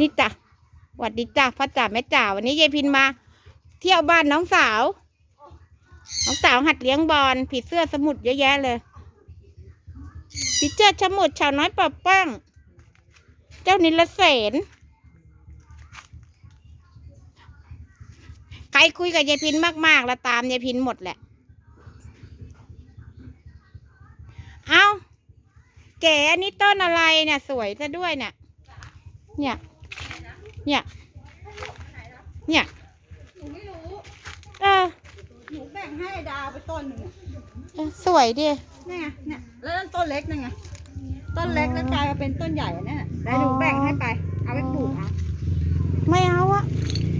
นี่จ้ะสวัสดีจ้ะพ่อจ๋าแม่จ๋าวันนี้ยายพินมา เที่ยวบ้านน้องสาว น้องสาวหัดเลี้ยงบอลผีเสื้อสมุดเยอะแยะเลยผีเจ้าสมุดชาวน้อยปอบป้งเจ้านิลเสนใครคุยกับยายพินมากๆ แล้วตามยายพินหมดแหละ เอาเก๋อันนี้ต้นอะไรเนี่ย สวยซะด้วยเนี่ย เนี่ย เนี่ย เนี่ยหนูไม่รู้ เออหนูแบ่งให้ดาวไปต้นหนึ่งอะเออสวยดินี่ไงเนี่ยแล้วนั่นต้นเล็กนั่นไง ต้นเล็กแล้วกลายมาเป็นต้นใหญ่อันนั่นน่ะแล้วหนูแบ่งให้ไป เอาไปปลูกเอาไม่เอาอะ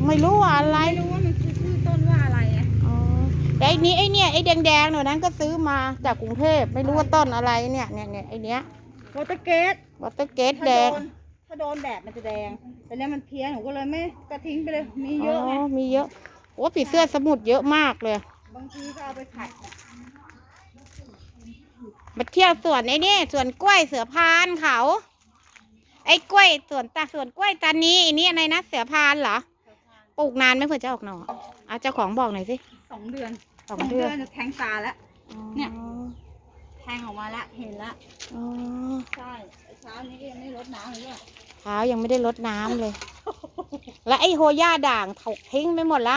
ไม่รู้ว่าอะไรไม่รู้ว่ามันคือชื่อต้นว่าอะไรไงอ๋อแต่ไอ้นี้ไอ้เนี่ยไอ้แดงๆหน่อยนั้นก็ซื้อมาจากกรุงเทพไม่รู้ว่าต้นอะไรเนี่ยเนี่ยเนี่ยไอ้เนี้ยโปรตุเกสวอเตอร์เกตถ้าแดโดงนถ้า โดนแดดมันจะแดง แต่เนี้ยมันเพี้ยหนูก็เลยไม่กระทิ้งไปเลย มีเยอ๋อะไงอมีเยอะ โอ้ผีเสื้อสมุดเยอะมากเลย บางทีก็เอาไปขัดเนี่ยมาเที่ยวสวนไอ้นี่สวนกล้วยเสือพานเขา ไอ้กล้วยสวนตาสวนกล้วยตานี้ไอ้นี่อะไรนะเสือพานเหรอปลูกนานไหม่เผื่อจะออกหน่อเอาเจ้าของบอกหน่อยสิสองเดือนสองเดือนจะแทงตาแล้วเนี่ยอ๋อ แทงออกมาแล้วเห็นแล้วอ๋อใช่เช้านี้ก็ยังไม่รดน้ำเลยด้วยเท้ายังไม่ได้รดน้ำเลย แล้วไอ้โฮย่าด่างถกทิ้งไปหมดละ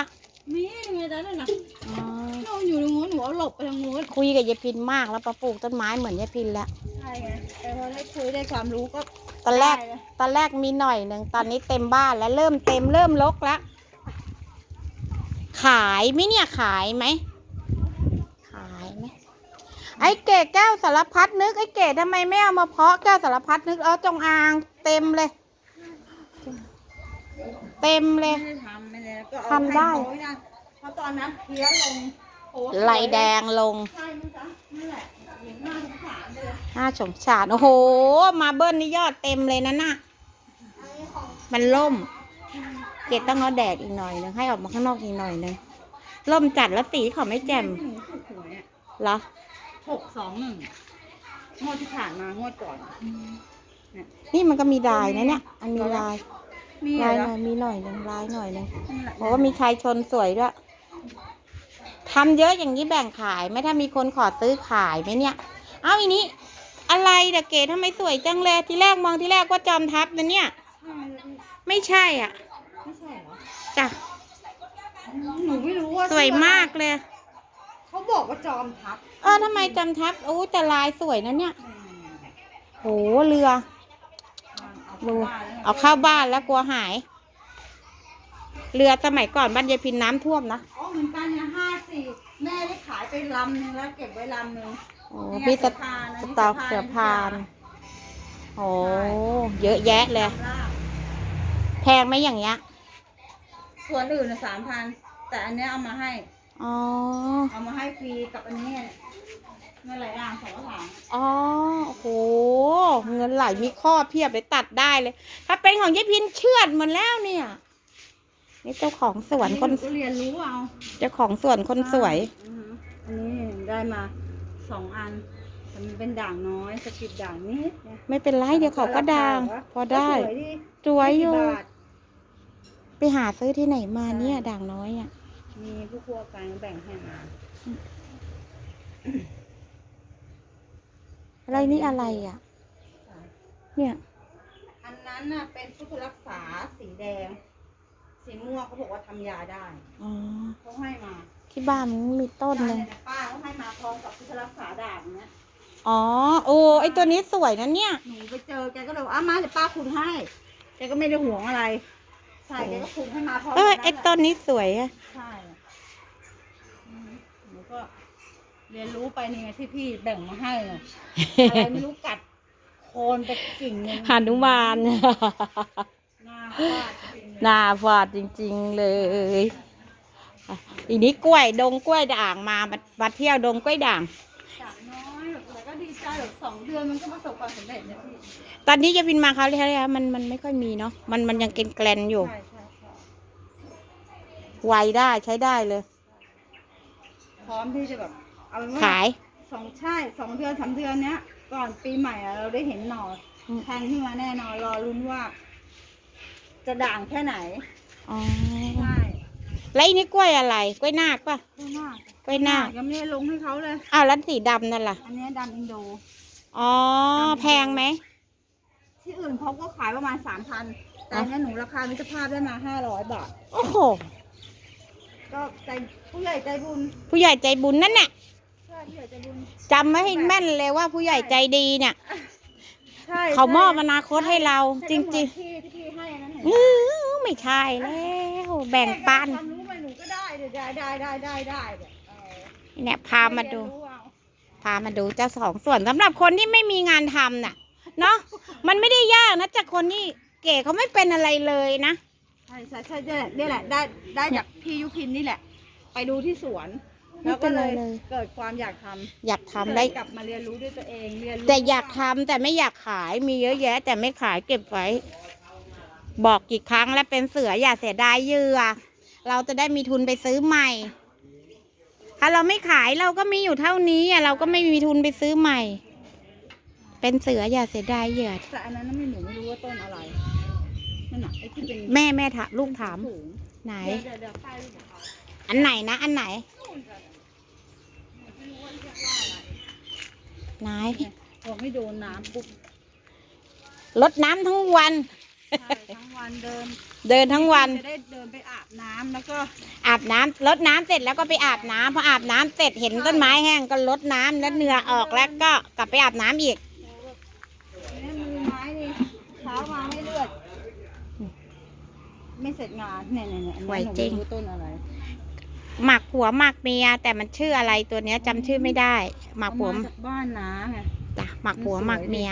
มียังไงจ๊ะนั่นน่ะอ๋อเราอยู่ตรงนู้นหนูเอาหลบไปทางนู้นคุยกับยายพินมากแล้วปะปลูกต้นไม้เหมือนยายพินแล้วใช่ไงแต่พอได้คุยได้ความรู้ก็ตอนแรก ได้เลยตอนแรกมีหน่อยหนึ่งตอนนี้เต็มบ้านแล้วเริ่มเต็มเริ่มรกแล้วขายไหมเนี่ยขายไหมขายไหม ไอ้เก๋แก้วสารพัดนึกไอ้เก๋ทำไมไม่เอามาเพาะแก้วสารพัดนึกเอาจงอางเต็มเลย เต็มเลย ไม่ได้ทำไม่ได้ก็เอาทำได้ ให้เขานะเพราะตอนนั้นเพี้ยลงโพสต์ไหลแดงลงใช่มั้งจ๊ะนั่นแหละเห็นหน้าสงสารเลยน่าสงสารโอ้โห มาเบิ้ลนี่ยอดเต็มเลยนะน่ะมันล่ม เกดต้องเอาแดดอีกหน่อยนึงให้ออกมาข้างนอกอีกหน่อยนึงล่มจัดแล้วสีเขาไม่แจ่มที่หนูถูกหวยอะเหรอ หกสองหนึ่งงวดที่ผ่านมางวดก่อน นี่มันก็มีลายนะเนี่ย อันมีลายมีลายเหรหอน่อยมีหน่อยนึงลายหน่อยนึงนั่นแหละบอกว่ามีชายชนสวยด้วยทำเยอะอย่างนี้แบ่งขายไหมถ้ามีคนขอซื้อขายไหมเนี่ย เอาอีนี้ อะไรเด็กเก๋ทำไมสวยจังเลยทีแรกมองทีแรกว่าจอมทัพนะเนี่ยใช่เลยพี่ไม่ใช่อะ ไม่ใช่เหรอจ้ะหนูไม่รู้ว่าสวยมากเลย เขาบอกว่าจอมทัพเออทำไมจำทับโอ้แต่ลายสวยนะเนี่ยโหเรือดูเอาเข้าบ้านแล้วกลัวหาย เรือสมัยก่อนบ้านยายพินน้ำท่วมนะอ๋อเหมือนกันเนี่ยห้าสี่แม่ได้ขายไปลำหนึ่งแล้วเก็บไว้ลำหนึ่งโอ้นี่ไงพี่สเสือพานนะสนี่ตอกเสืเสืออพาพานนโอ้เยอะแยะเลยลำลาบแพงไหมอย่างเงี้ยส่วนอื่นสามพันแต่อันเนี้ยเอามาให้ อ๋อ เอามาให้ฟรีกับอันนี้เมื่อไหร่อะสองกระถางอ๋อโอ้โห เงินไหลมีข้อเพียบเลยตัดได้เลย ถ้าเป็นของยายพินเชือดหมดแล้วเนี่ย นี่เจ้าของสวนคนหก็เรียนรู้เอา เจ้าของสวนคนสวยอือฮึอันนี้ได้มาสองอันแต่มันเป็นด่างน้อยสะกิดด่างนิดเนี่ยไม่เป็นไรเดี๋ยวเขาก็ดังพอได้ก็สวยดีสวยอยู่กี่บาทไปหาซื้อที่ไหนมาเนี่ยด่างน้อยอะ มีผู้ครัวกลางแบ่งให้มาอะไรนี่อะไรอะ เนี่ย อันนั้นน่ะเป็นพุทธรักษาสีแดง สีม่วงเขาบอกว่าทำยาได้อ๋อ เขาให้มาที่บ้านมันมีต้นหนึ่งใช่ๆป้าเขาให้มาพร้อมกับพุทธรักษาด่างเนี้ยอ๋อ โอ้ ไอตัวนี้สวยนะเนี่ย หนูไปเจอแกก็เลยบอกอ้ามาเดี๋ยวป้าคุณให้แกก็ไม่ได้ห่วงอะไร ใช่แกก็คุณให้มาพร้อมเออกันไอนั่นแหละ ต้นนี้สวยอะ ใช่อืมหนู ก็เรียนรู้ไปนี่ไงที่พี่แบ่งมาให้น่ะอะไรไม่รู้กัดโคนไปกิ่งหนึงหานุมาน หน้าฟาดจริงๆเลยหนาฟาดจริงๆเลยอะอีนี้กล้วยดงกล้วยด่างมามามาเที่ยวดงกล้วยด่าง จากน้อยแบบแต่ก็ดีใจแบบสองเดือนมันก็ประสบความสำเร็จเนี่ยพี่ตอนนี้จะบินมาเขาเลยแล้วมันมันไม่ค่อยมีเนาะ มันมันยังเกนแกลนๆอยู่ ใช่ใช่ใช่ไวได้ใช้ได้เลย พร้อมที่จะแบบเอาเป็นว่า ขาย สองใช่สองเดือนสามเดือนเนี้ย ก่อนปีใหม่อะเราได้เห็นหน่ออืมแทงขึ้นมาแน่นอนรอรุ้นว่า จะด่างแค่ไหนอ๋อใช่แล้วอันนี้กล้วยอะไร กล้วยนาคปะไม่มากกล้วยนาคยังไม่ได้ลงให้เขาเลย อ้าวแล้วสีดำนั่นล่ะ อันเนี้ยดำอินโด อ๋อ แพงไหม ที่อื่นเขาก็ขายประมาณสามพันแต่อันเนี้ยหนูราคามิตรภาพได้มาห้าร้อยบาท โอ้โห ก็ใจผู้ใหญ่ใจบุญผู้ใหญ่ใจบุญนั่นน่ะใช่ผู้ใหญ่ใจบุญจำไว้ให้แม่นเลยว่าผู้ใหญ่ใจดีเนี่ยใช่เขามอบอนาคตให้เราจริงๆที่ที่พี่ให้อันนั้นๆเห็นอื้ปะอไม่ใช่แล้วแบ่งปันความรู้ไปหนูก็ได้เดี๋ยวได้ได้ได้ได้ได้เดี๋ยวเออเนี่ยพามาดูเรียนรู้เอาพามาดูเจ้าสองส่วนสำหรับคนที่ไม่มีงานทำน่ะ เนาะมันไม่ได้ยากนะจากคนที่เก๋เขาไม่เป็นอะไรเลยนะ ใช่ใช่ใช่เนี่ยแหละเนี่ยแหละได้ได้จากพี่ยุพินนี่แหละ ไปดูที่สวนแล้วก็เลยไม่เป็นไรเลย เกิดความอยากทำอยากทำได้เลยกลับมาเรียนรู้ด้วยตัวเองเรียนรู้แต่อยากทำแต่ไม่อยากขายมีเยอะแยะ แต่ไม่ขายเก็บไว้ บอกกี่ครั้งแล้วเป็นเสืออย่าเสียดายเหยื่อเราจะได้มีทุนไปซื้อใหม่ ถ้าเราไม่ขายเราก็มีอยู่เท่านี้อะเราก็ไม่มีทุนไปซื้อใหม่ เป็นเสืออย่าเสียดายเหยื่อแต่อันนั้นน่ะไม่หนูไม่รู้ว่าต้นอะไร นั่นน่ะไอ้ที่เป็นแม่แม่ถามลูกถาม สูงไหน เดี๋ยวเดี๋ยวเดี๋ยวป้ายรูปของเขาอันไหนนะ อันไหนไหนพอไม่โดนน้ำปุ๊บรดน้ำทั้งวัน ใช่ทั้งวันเดินเดินทั้งวัน จะได้เดินไปอาบน้ำแล้วก็อาบน้ำรดน้ำเสร็จแล้วก็ไปอาบน้ำพออาบน้ำเสร็จเห็นต้นไม้แห้งก็รดน้ำแล้วเหงื่อออกแล้วก็กลับไปอาบน้ำอีก เนี่ยมือไม้นี่เช้ามาไม่เลือด ไม่เสร็จงานเนี่ยเนี่ยเนี่ยอันไหวนี้หนูจริไม่งรู้ต้นอะไรหมักผัวหมักเมียแต่มันชื่ออะไรตัวเนี้ยจำชื่อไม่ได้ หมักผัวเอามาจากบ้านน้าไง จ้ะหมักผัวมันสวยหมักเมีย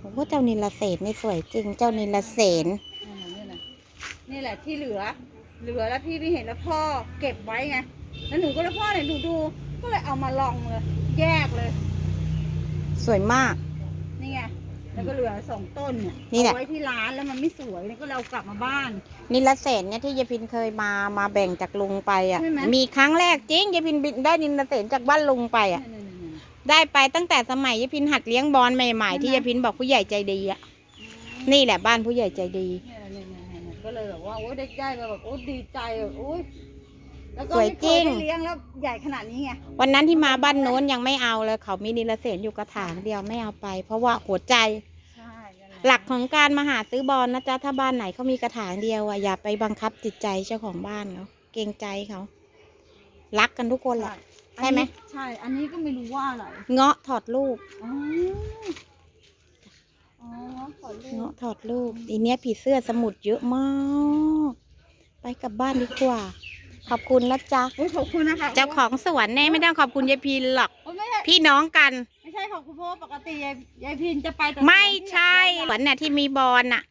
โอ้โหเจ้านิลเศษนี่สวยจริง เจ้านิลเศษนี่แหละนี่แหละที่เหลือ เหลือแล้วพี่ไม่เห็นแล้วพ่อเก็บไว้ไง แล้วหนูก็แล้วพ่อเนี่ยดูดูก็เลยเอามาลองเลย แยกเลย สวยมาก นี่ไง แล้วก็เหลือสองต้นเนี่ยนี่แหละ เอาไว้ที่ร้านแล้วมันไม่สวยเนี่ยก็เลยเอากลับมาบ้าน นิลเศษเนี่ยที่ยายพินเคยมามาแบ่งจากลุงไปอะ ใช่ไหม มีครั้งแรกจริงยายพินบินได้นิลเศษจากบ้านลุงไปอะเนี่ยเนี่ยเนี่ยได้ไปตั้งแต่สมัยยายพินหัดเลี้ยงบอลใหม่ๆที่ยายพินบอกผู้ใหญ่ใจดีอะนี่แหละบ้านผู้ใหญ่ใจดี เนี่ยเนี่ยเนี่ยเนี่ยเนี่ยก็เลยแบบว่าโอ้ยได้ได้ไปแบบโอ้ยดีใจแบบโอ้ย แล้วก็สวยไม่เคจริยงได้เลี้ยงแล้วใหญ่ขนาดนี้ไงวันนั้นที่มาบ้านโน้นยังไม่เอาเลย เขามีนิลเศษอยู่กระถางเดียวไม่เอาไป เพราะว่าหัวใจ ใช่นั่นแะหลักของการมาหาซื้อบอลนะจ๊ะถ้าบ้านไหนเขามีกระถางเดียวอะอย่าไปบังคับจิตใจเจ้าของบ้านเขาเกรงใจเขารักกันทุกคนแหละ ใช่ไหมอันนี้ใช่ อันนี้ก็ไม่รู้ว่าอะไรเงาะถอดลูกอ๋ออ๋อขอลูเงาะกถอดลูกอีเนี้ยผีเสื้อสมุดเยอะมาก ไปกลับบ้านดีกว่า ขอบคุณนะจ๊ะโอ้ยขอบคุณนะคะเจ้าของสวนเนี่ยไม่ต้องขอบคุณยายพินหรอก โอ้ยไม่ใช่พี่น้องกัน ไม่ใช่ขอบคุณเพราะว่าปกติยายยายพินจะไปแต่ไม่สวนที่ใช่อยากสวนเนี่ยที่มีบอลน่ะ